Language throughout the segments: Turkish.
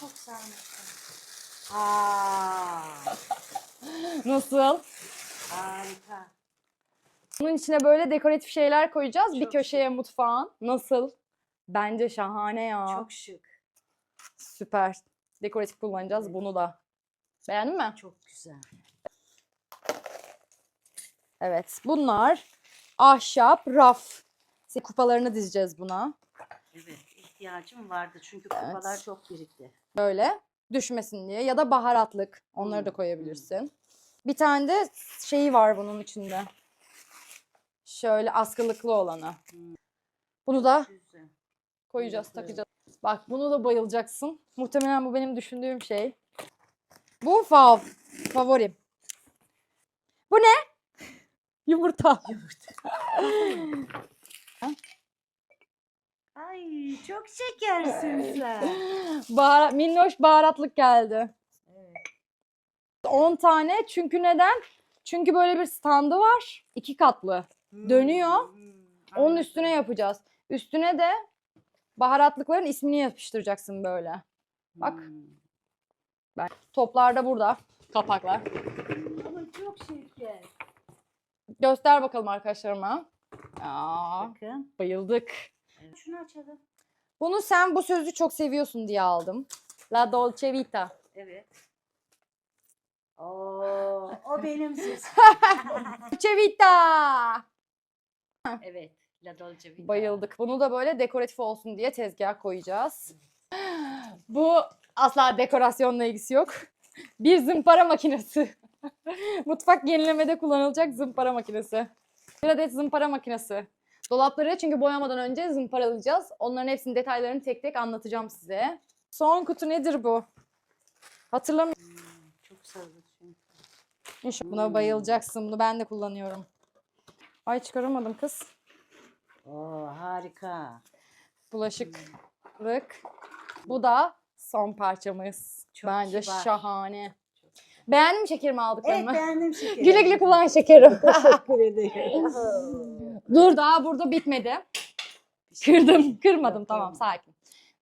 çok sarmışsın. Aa, Nasıl? harika. Bunun içine böyle dekoratif şeyler koyacağız. bir Çok köşeye mutfağın. Nasıl? Bence şahane ya. Çok şık. Süper. Dekoratif kullanacağız bunu da. Beğendin mi? Çok güzel. Evet. Bunlar ahşap raf. Kupalarını dizeceğiz buna. Evet, ihtiyacım vardı çünkü Evet. kupalar çok birikti. Böyle düşmesin diye. Ya da baharatlık. Onları da Hmm, koyabilirsin. Bir tane de şeyi var bunun içinde. Şöyle askılıklı olanı. Hmm. Bunu da Güzel. koyacağız, takacağız. Bak bunu da bayılacaksın. Muhtemelen bu benim düşündüğüm şey. Bu fav. Favorim. Bu ne? Yumurta. Ay çok şekersin sen. Baharat, minnoş baharatlık geldi. evet. 10 tane. Çünkü neden? Çünkü böyle bir standı var. iki katlı. Dönüyor. Hmm, Onun üstüne yapacağız. Üstüne de baharatlıkların ismini yapıştıracaksın böyle. bak. Hmm. Toplar da burada. Kapaklar. Ama çok şeker. Göster bakalım arkadaşlarıma. Aa, Bakın. bayıldık. Evet. Şunu açalım. Bunu sen bu sözü çok seviyorsun diye aldım. La Dolce Vita. Evet. Oo, o benim sesim. Dolce Vita. evet. La Dolce Vita. Bayıldık. Bunu da böyle dekoratif olsun diye tezgaha koyacağız. Bu asla dekorasyonla ilgisi yok. Bir zımpara makinesi. Mutfak yenilemede kullanılacak zımpara makinesi. Bir adet zımpara makinesi. Dolapları çünkü boyamadan önce zımparalayacağız. Onların hepsinin detaylarını tek tek anlatacağım size. Son kutu nedir bu? Hatırlamıyorum. Hmm, çok sarılı çünkü. İnşallah Buna bayılacaksın. Bunu ben de kullanıyorum. Ay çıkaramadım kız. Oo, harika. Bulaşıklık. Bu da son parçamız. Çok Bence kibar. şahane. Beğendin mi şekerimi Evet aldıklarımı? beğendim şekeri. güle güle kullan şekerim. Teşekkür ederim. Dur daha burada bitmedi. Kırdım. Kırmadım tamam sakin.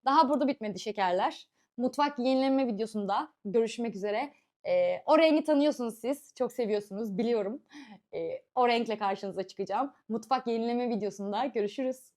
Daha burada bitmedi şekerler. Mutfak yenileme videosunda görüşmek üzere. Ee, o rengi tanıyorsunuz siz. Çok seviyorsunuz biliyorum. Ee, o renkle karşınıza çıkacağım. Mutfak yenileme videosunda görüşürüz.